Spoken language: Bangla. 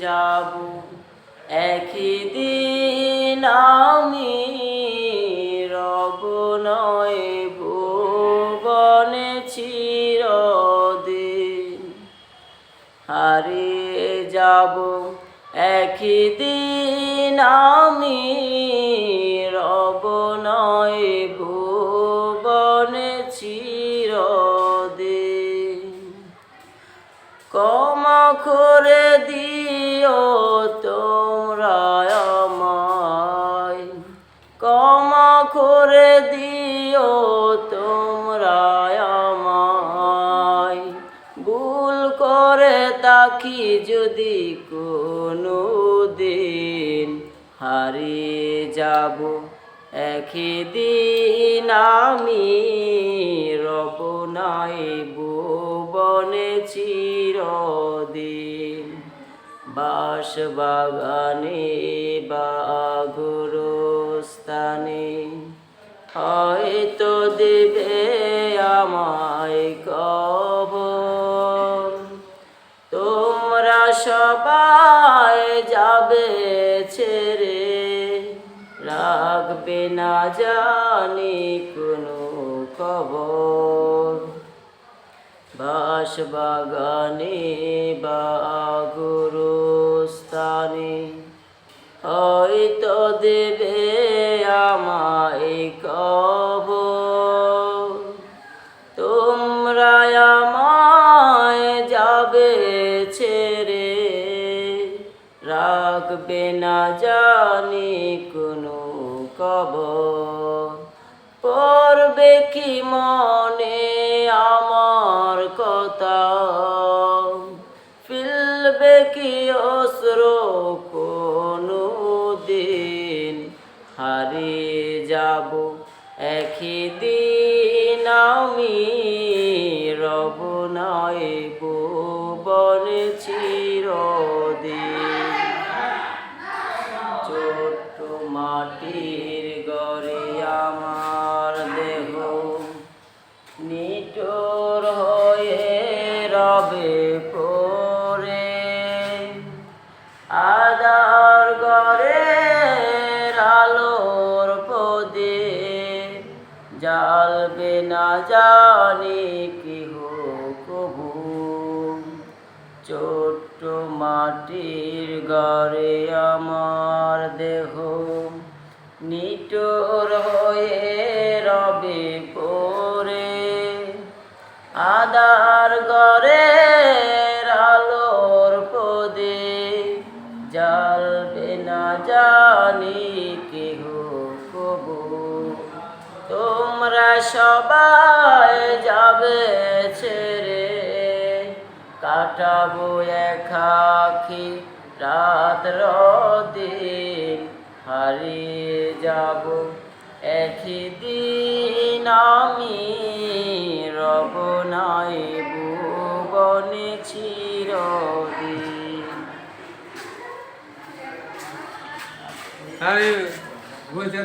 যাব। একই দিন আমি রব নয়, ভুবনে চিরদিন হারিয়ে যাব। একই দিন আমি রব নয়, ভুবনে চিরদিন। ক্ষমা করে দিও তোমরা আমায়। ক্ষমা করে দিও তোমরা আমায়। ভুল করে তাকি যদি কোনো দিন হারিয়ে যাব। একই দিন আমি বাস বাগানে বাগুরস্থানে হয়তো দেবে আমায় কব তোমরা সবাই যাবে ছেড়ে। রাখবে না জানি কোনো খবর। বাস বাগানে বা গুরুস্থানে, হয়তো দেবে আমায় কবর। তোমরা আমায় যাবে ছেড়ে, রাখবে না জানি কোনো কব পড়বে কি মনে হারিয়ে যাব। একই দিন আমি রব নয় বনে চিরদিন। ছোট্ট মাটির গড়ে আমার পদে জালবে না জানি কেহ কবু। ছোট্ট মাটির ঘরে আমার দেহ, নিটোর হয়ে রবে পরে আদার ঘরে আলোর পদে জ্বালবে না জানি কেহ কবু। তোমরা সবাই যাবে ছেড়ে, কাটাবো একাকি রাত দিন, হারিয়ে যাব একই দিন আমি। রব নাই ভুবনে চিরদিন। বলছে